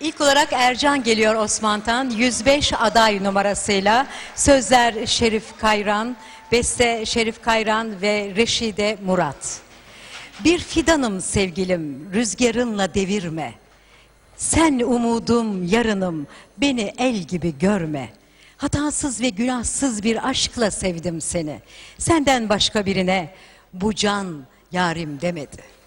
İlk olarak Ercan geliyor Osman'tan 105 aday numarasıyla. Sözler Şerif Kayran, beste Şerif Kayran ve Reşide Murat. Bir fidanım sevgilim, rüzgarınla devirme. Sen umudum, yarınım, beni el gibi görme. Hatasız ve günahsız bir aşkla sevdim seni. Senden başka birine bu can yarim demedi.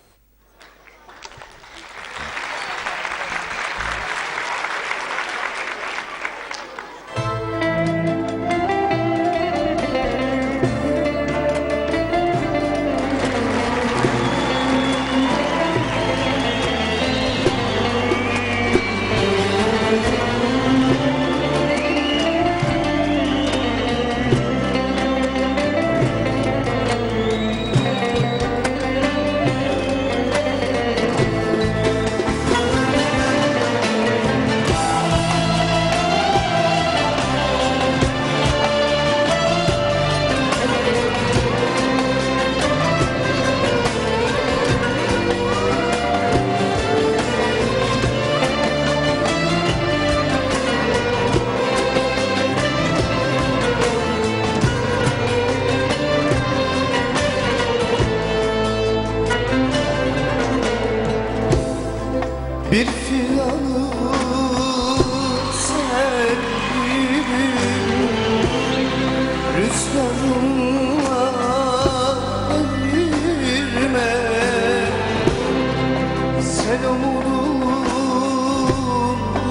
Sen umudum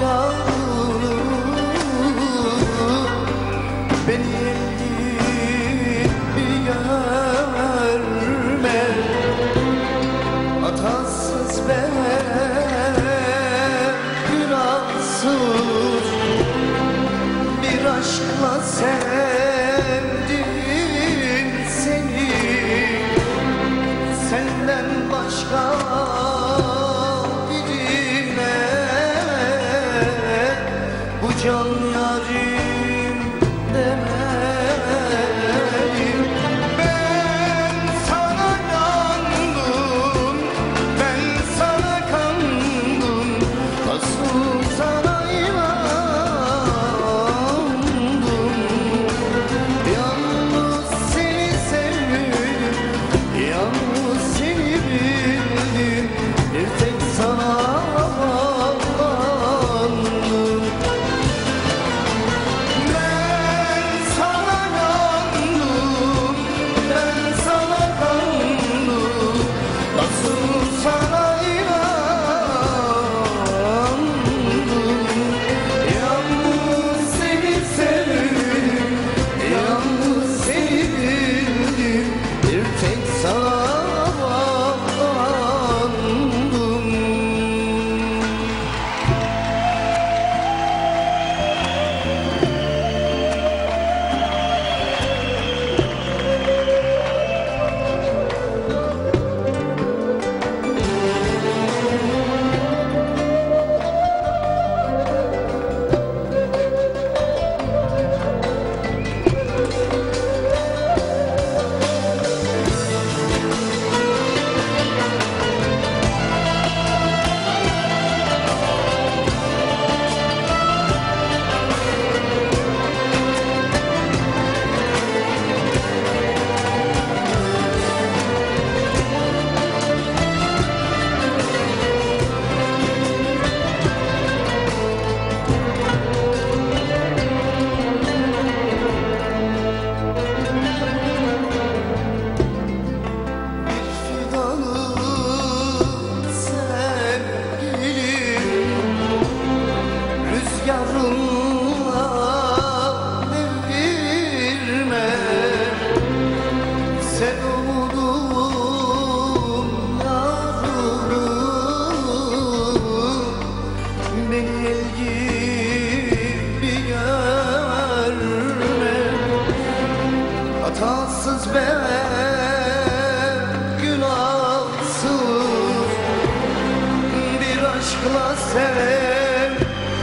yarınım Beni bir görme. Hatasız ben günahsız. Bir aşkla sevdim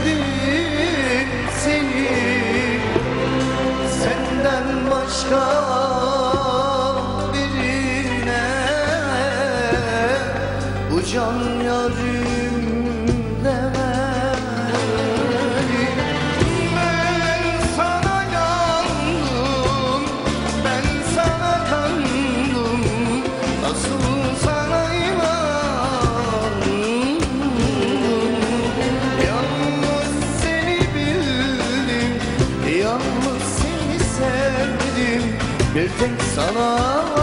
sevdim seni. Senden başka Aman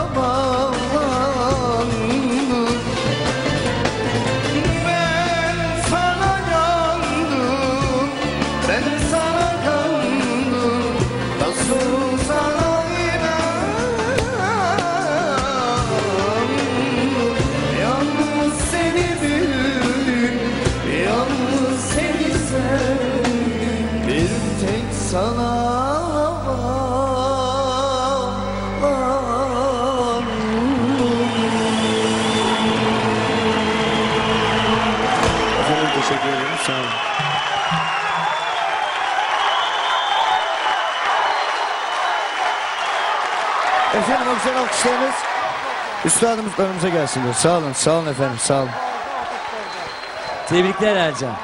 Efendim o güzel alkışlarınız üstadımızlarımıza gelsin diyor. Sağ olun, sağ olun efendim, sağ olun. Tebrikler Ercan.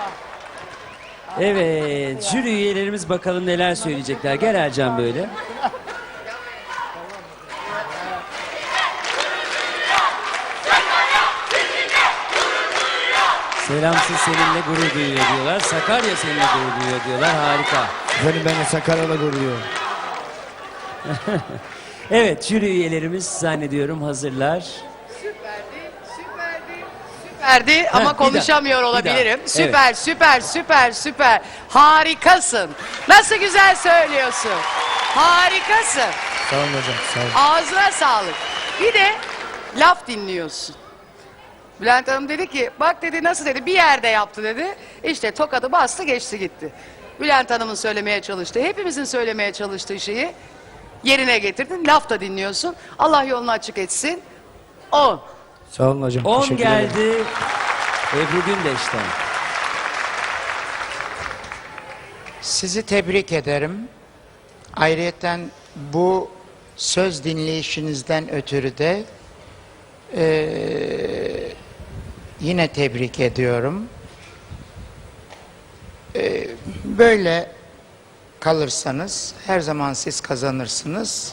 Evet, jüri üyelerimiz bakalım neler söyleyecekler. Gel Ercan böyle. Selamsız seninle gurur duyuyor diyorlar. Sakarya seninle gurur duyuyor diyorlar. Harika. Efendim ben de Sakarya'da guruyorum. Evet, jüri üyelerimiz zannediyorum hazırlar. Süperdi ama bir daha, konuşamıyor bir olabilirim. daha. Süper, süper, süper, süper. Harikasın. Nasıl güzel söylüyorsun. Harikasın. Sağ olun hocam, sağ olun. Ağzına sağlık. Bir de laf dinliyorsun. Bülent Hanım dedi ki bak dedi nasıl dedi bir yerde yaptı dedi. İşte tokadı bastı geçti gitti. Bülent Hanım'ın söylemeye çalıştığı hepimizin söylemeye çalıştığı şeyi yerine getirdin. Laf da dinliyorsun. Allah yolunu açık etsin. O. Sağ olun hocam. 10 teşekkür ederim. geldi Ebru Gündeş'ten. Sizi tebrik ederim. Ayrıyeten bu söz dinleyişinizden ötürü de eee, yine tebrik ediyorum. Eee, böyle kalırsanız her zaman siz kazanırsınız.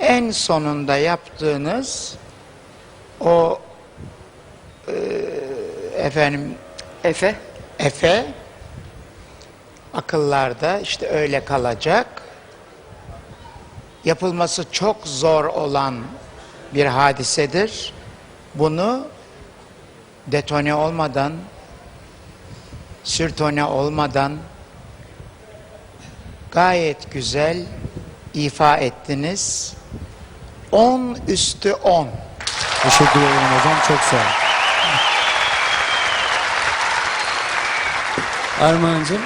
En sonunda yaptığınız o eee, efendim Efe. Efe akıllarda işte öyle kalacak. Yapılması çok zor olan bir hadisedir. Bunu detone olmadan, sürtone olmadan gayet güzel ifa ettiniz. 10 üstü 10. Teşekkür ederim hocam, çok sağ olun. Armağan'cığım.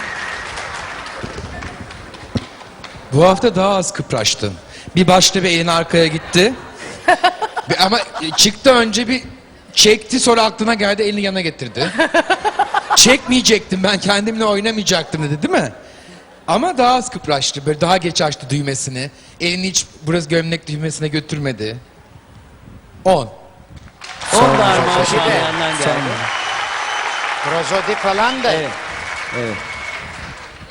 Bu hafta daha az kıpraştım. Bir başta bir elin arkaya gitti. Bir- Ama çıktı önce bir çekti sonra aklına geldi elini yana getirdi. Çekmeyecektim ben kendimle oynamayacaktım dedi değil mi? Ama daha az kıpraştı. Böyle daha geç açtı düğmesini. Elini hiç burası gömlek düğmesine götürmedi. 10. 10 da Armağan Teşekkür ederim. Şahan'dan geldi. Prozodi falan da Evet. Evet.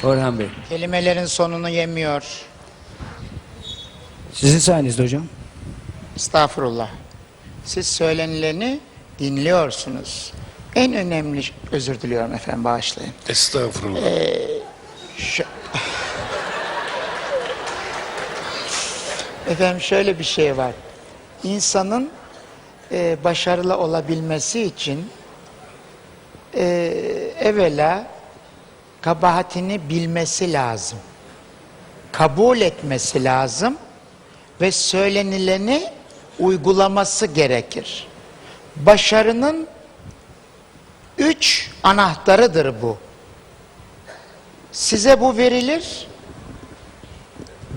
Orhan Bey. kelimelerin sonunu yemiyor. Sizin sayenizde hocam. Estağfurullah. Siz söylenileni dinliyorsunuz. En önemli, özür diliyorum efendim bağışlayın. Estağfurullah. Şu- Efendim şöyle bir şey var. İnsanın e, başarılı olabilmesi için e, evvela kabahatini bilmesi lazım. Kabul etmesi lazım ve söylenileni uygulaması gerekir. Başarının üç anahtarıdır bu. Size bu verilir.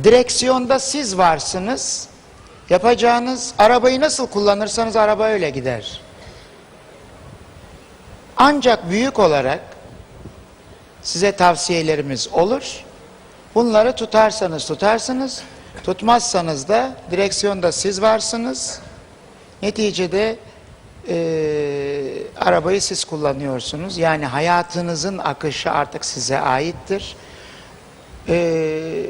Direksiyonda siz varsınız. Yapacağınız arabayı nasıl kullanırsanız araba öyle gider. Ancak büyük olarak size tavsiyelerimiz olur. Bunları tutarsanız tutarsınız. Tutmazsanız da direksiyonda siz varsınız. Neticede eee, arabayı siz kullanıyorsunuz. Yani hayatınızın akışı artık size aittir. Eee,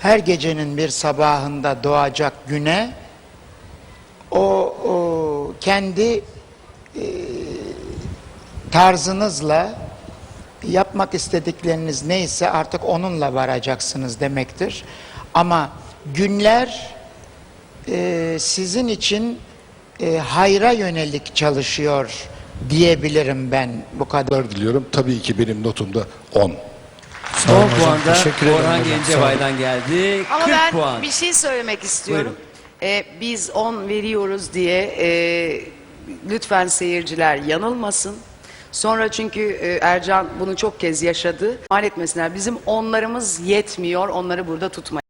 her gecenin bir sabahında doğacak güne o, o kendi eee, tarzınızla yapmak istedikleriniz neyse artık onunla varacaksınız demektir. Ama günler e, sizin için e, hayra yönelik çalışıyor diyebilirim ben bu kadar. Diliyorum. Tabii ki benim notumda 10. Sağ olun 10 hocam, puan da teşekkür ederim Orhan hocam, Gencebay'dan geldi. Ama 40 ben puan. bir şey söylemek istiyorum. Ee, biz 10 veriyoruz diye e, lütfen seyirciler yanılmasın. Sonra çünkü e, Ercan bunu çok kez yaşadı. Mal etmesinler. Bizim onlarımız yetmiyor. Onları burada tutmayın.